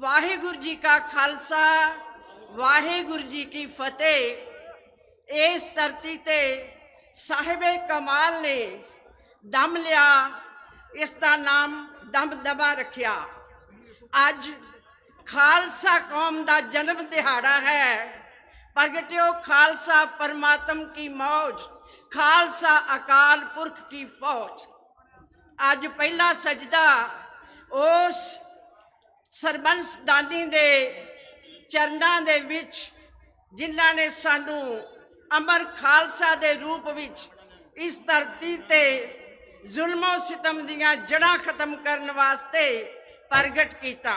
ਵਾਹਿਗੁਰੂ ਜੀ ਕਾ ਖਾਲਸਾ, ਵਾਹਿਗੁਰੂ ਜੀ ਕੀ ਫਤਿਹ। ਇਸ ਧਰਤੀ ਤੇ ਸਾਹਿਬੇ ਕਮਾਲ ਨੇ ਦਮ ਲਿਆ, ਇਸ ਦਾ ਨਾਮ ਦਮ ਦਬਾ ਰੱਖਿਆ। ਅੱਜ ਖਾਲਸਾ ਕੌਮ ਦਾ ਜਨਮ ਦਿਹਾੜਾ ਹੈ। ਪ੍ਰਗਟਿਓ ਖਾਲਸਾ ਪਰਮਾਤਮ ਕੀ ਮੌਜ, ਖਾਲਸਾ ਅਕਾਲ ਪੁਰਖ ਕੀ ਫੌਜ। ਅੱਜ ਪਹਿਲਾ ਸਜਦਾ, ਉਸ ਸਰਬੰਸ ਦਾਨੀ ਦੇ ਚਰਨਾਂ ਦੇ ਵਿੱਚ, ਜਿਨ੍ਹਾਂ ਨੇ ਸਾਨੂੰ ਅਮਰ ਖਾਲਸਾ ਦੇ ਰੂਪ ਵਿੱਚ ਇਸ ਧਰਤੀ ਤੇ ਜ਼ੁਲਮੋ ਸਿਤਮ ਦੀਆਂ ਜੜਾਂ ਖਤਮ ਕਰਨ ਵਾਸਤੇ ਪ੍ਰਗਟ ਕੀਤਾ।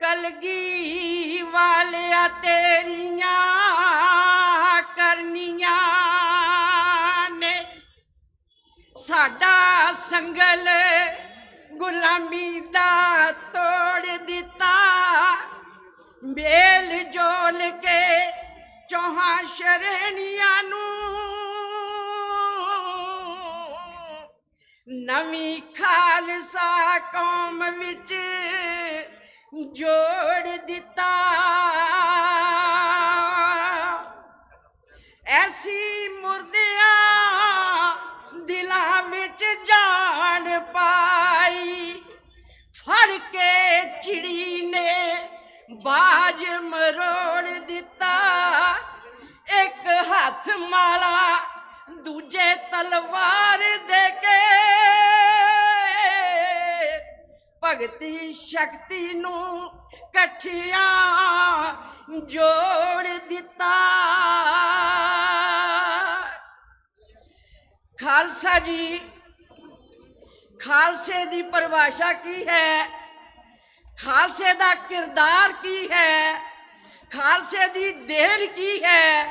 ਕਲਗੀ ਵਾਲਿਆ ਤੇਰੀਆਂ ਕਰਨੀਆਂ ਨੇ, ਸਾਡਾ ਸੰਗਲ ਗੁਲਾਮੀ ਦਾ ਤੋੜ ਦਿੱਤਾ। ਮੇਲ ਜੋਲ ਕੇ ਚੌਹਾਂ ਸ਼ਰੇਣੀਆਂ ਨੂੰ। ਨਵੀਂ ਖਾਲਸਾ ਕੌਮ ਵਿੱਚ ਜੋੜ ਦਿੱਤਾ। ਕੇ ਨੇ ਬਾਜ ਮਰੋੜ ਦਿੱਤਾ। ਇੱਕ ਹੱਥ ਮਾਲਾ ਦੂਜੇ ਤਲਵਾਰ ਦੇ ਕੇ। ਭਗਤੀ ਸ਼ਕਤੀ ਨੂੰ ਇਕੱਠਿਆਂ ਜੋੜ ਦਿੱਤਾ। ਖਾਲਸਾ ਜੀ, ਖਾਲਸੇ ਦੀ ਪਰਿਭਾਸ਼ਾ ਕੀ ਹੈ? ਖਾਲਸੇ ਦਾ ਕਿਰਦਾਰ ਕੀ ਹੈ? ਖਾਲਸੇ ਦੀ ਦੇਣ ਕੀ ਹੈ?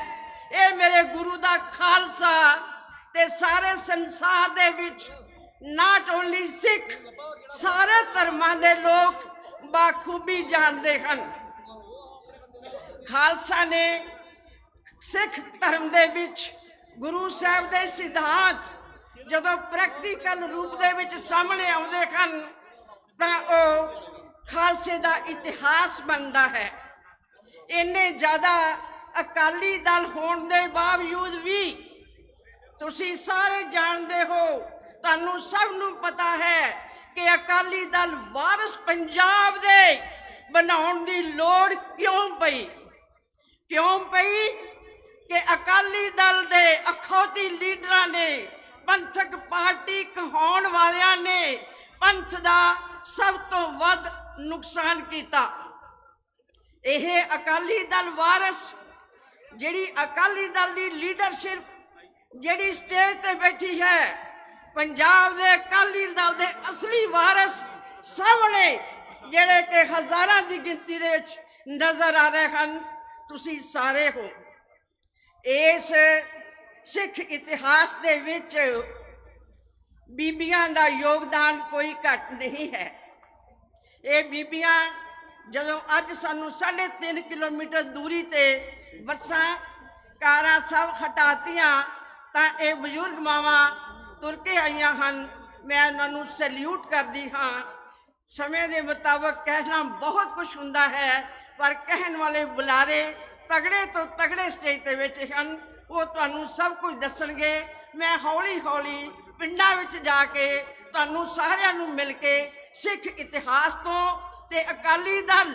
ਇਹ ਮੇਰੇ ਗੁਰੂ ਦਾ ਖਾਲਸਾ ਤੇ ਸਾਰੇ ਸੰਸਾਰ ਦੇ ਵਿੱਚ ਨਾਟ ਓਨਲੀ ਸਿੱਖ, ਸਾਰੇ ਧਰਮਾਂ ਦੇ ਲੋਕ ਬਾਖੂਬੀ ਜਾਣਦੇ ਹਨ। ਖਾਲਸਾ ਨੇ ਸਿੱਖ ਧਰਮ ਦੇ ਵਿੱਚ ਗੁਰੂ ਸਾਹਿਬ ਦੇ ਸਿਧਾਂਤ ਜਦੋਂ ਪ੍ਰੈਕਟੀਕਲ ਰੂਪ ਦੇ ਵਿੱਚ ਸਾਹਮਣੇ ਆਉਂਦੇ ਹਨ ਤਾਂ ਉਹ ਖਾਲਸੇ ਦਾ ਇਤਿਹਾਸ ਬਣਦਾ ਹੈ। ਇੰਨੇ ਜ਼ਿਆਦਾ ਅਕਾਲੀ ਦਲ ਹੋਣ ਦੇ ਬਾਵਜੂਦ ਵੀ ਤੁਸੀਂ ਸਾਰੇ ਜਾਣਦੇ ਹੋ, ਤੁਹਾਨੂੰ ਸਭ ਨੂੰ ਪਤਾ ਹੈ ਕਿ ਅਕਾਲੀ ਦਲ ਵਾਰਿਸ ਪੰਜਾਬ ਦੇ ਬਣਾਉਣ ਦੀ ਲੋੜ ਕਿਉਂ ਪਈ? ਕਿਉਂ ਪਈ ਕਿ ਅਕਾਲੀ ਦਲ ਦੇ ਅਖੌਤੀ ਲੀਡਰਾਂ ਨੇ ਪੰਥਕ ਪਾਰਟੀ ਕਹਾਉਣ ਵਾਲਿਆਂ ਨੇ ਪੰਥ ਦਾ ਸਭ ਤੋਂ ਵੱਧ ਨੁਕਸਾਨ ਕੀਤਾ। ਇਹ ਅਕਾਲੀ ਦਲ ਵਾਰਿਸ, ਜਿਹੜੀ ਅਕਾਲੀ ਦਲ ਦੀ ਲੀਡਰਸ਼ਿਪ ਜਿਹੜੀ ਸਟੇਜ ਤੇ ਬੈਠੀ ਹੈ, ਪੰਜਾਬ ਦੇ ਅਕਾਲੀ ਦਲ ਦੇ ਅਸਲੀ ਵਾਰਿਸ ਸਾਹਮਣੇ ਜਿਹੜੇ ਕਿ ਹਜ਼ਾਰਾਂ ਦੀ ਗਿਣਤੀ ਦੇ ਵਿੱਚ ਨਜ਼ਰ ਆ ਰਹੇ ਹਨ, ਤੁਸੀਂ ਸਾਰੇ ਹੋ। ਇਸ ਸਿੱਖ ਇਤਿਹਾਸ ਦੇ ਵਿੱਚ ਬੀਬੀਆਂ ਦਾ ਯੋਗਦਾਨ ਕੋਈ ਘੱਟ ਨਹੀਂ ਹੈ। ਇਹ ਬੀਬੀਆਂ ਜਦੋਂ ਅੱਜ ਸਾਨੂੰ 3.5 ਕਿਲੋਮੀਟਰ ਦੂਰੀ ਤੇ ਬੱਸਾਂ, ਕਾਰਾਂ ਸਭ ਹਟਾਤੀਆਂ, ਤਾਂ ਇਹ ਬਜ਼ੁਰਗ ਮਾਵਾਂ ਤੁਰ ਕੇ ਆਈਆਂ ਹਨ। ਮੈਂ ਉਹਨਾਂ ਨੂੰ ਸੈਲੂਟ ਕਰਦੀ ਹਾਂ। ਸਮੇਂ ਦੇ ਮੁਤਾਬਕ ਕਹਿਣਾ ਬਹੁਤ ਕੁਝ ਹੁੰਦਾ ਹੈ, ਪਰ ਕਹਿਣ ਵਾਲੇ ਬੁਲਾਰੇ ਤਗੜੇ ਤੋਂ ਤਗੜੇ ਸਟੇਜ ਤੇ ਵਿੱਚ ਹਨ। ਉਹ ਤੁਹਾਨੂੰ ਸਭ ਕੁਝ ਦੱਸਣਗੇ। ਮੈਂ ਹੌਲੀ ਹੌਲੀ ਪਿੰਡਾਂ ਵਿੱਚ ਜਾ ਕੇ ਤੁਹਾਨੂੰ ਸਾਰਿਆਂ ਨੂੰ ਮਿਲ ਕੇ ਸਿੱਖ ਇਤਿਹਾਸ ਤੋਂ ਤੇ ਅਕਾਲੀ ਦਲ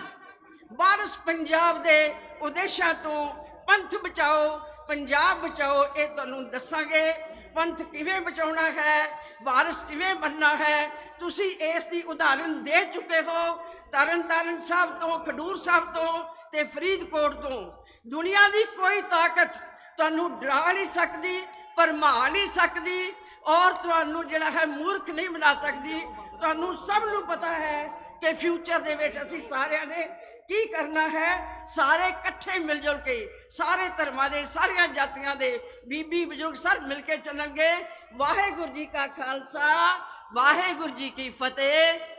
ਵਾਰਿਸ ਪੰਜਾਬ ਦੇ ਉਦੇਸ਼ਾਂ ਤੋਂ ਪੰਥ ਬਚਾਓ, ਪੰਜਾਬ ਬਚਾਓ, ਇਹ ਤੁਹਾਨੂੰ ਦੱਸਾਂਗੇ। ਪੰਥ ਕਿਵੇਂ ਬਚਾਉਣਾ ਹੈ, ਵਾਰਿਸ ਕਿਵੇਂ ਬਣਨਾ ਹੈ, ਤੁਸੀਂ ਇਸ ਦੀ ਉਦਾਹਰਨ ਦੇ ਚੁੱਕੇ ਹੋ। ਤਰਨ ਤਾਰਨ ਸਾਹਿਬ ਤੋਂ, ਖਡੂਰ ਸਾਹਿਬ ਤੋਂ ਤੇ ਫਰੀਦਕੋਟ ਤੋਂ। ਦੁਨੀਆ ਦੀ ਕੋਈ ਤਾਕਤ ਤੁਹਾਨੂੰ ਡਰਾ ਨਹੀਂ ਸਕਦੀ, ਭਰਮਾ ਨਹੀਂ ਸਕਦੀ। ਔਰ ਤੁਹਾਨੂੰ ਜਿਹੜਾ ਹੈ ਮੂਰਖ ਨਹੀਂ ਬਣਾ ਸਕਦੀ। ਤੁਹਾਨੂੰ ਸਭ ਨੂੰ ਪਤਾ ਹੈ ਕਿ ਫਿਊਚਰ ਦੇ ਵਿੱਚ ਅਸੀਂ ਸਾਰਿਆਂ ਨੇ ਕੀ ਕਰਨਾ ਹੈ। ਸਾਰੇ ਇਕੱਠੇ ਮਿਲ ਜੁਲ ਕੇ, ਸਾਰੇ ਧਰਮਾਂ ਦੇ, ਸਾਰੀਆਂ ਜਾਤੀਆਂ ਦੇ ਬੀਬੀ ਬਜ਼ੁਰਗ ਸਭ ਮਿਲ ਕੇ ਚੱਲਣਗੇ। ਵਾਹਿਗੁਰੂ ਜੀ ਕਾ ਖਾਲਸਾ, ਵਾਹਿਗੁਰੂ ਜੀ ਕੀ ਫਤਿਹ।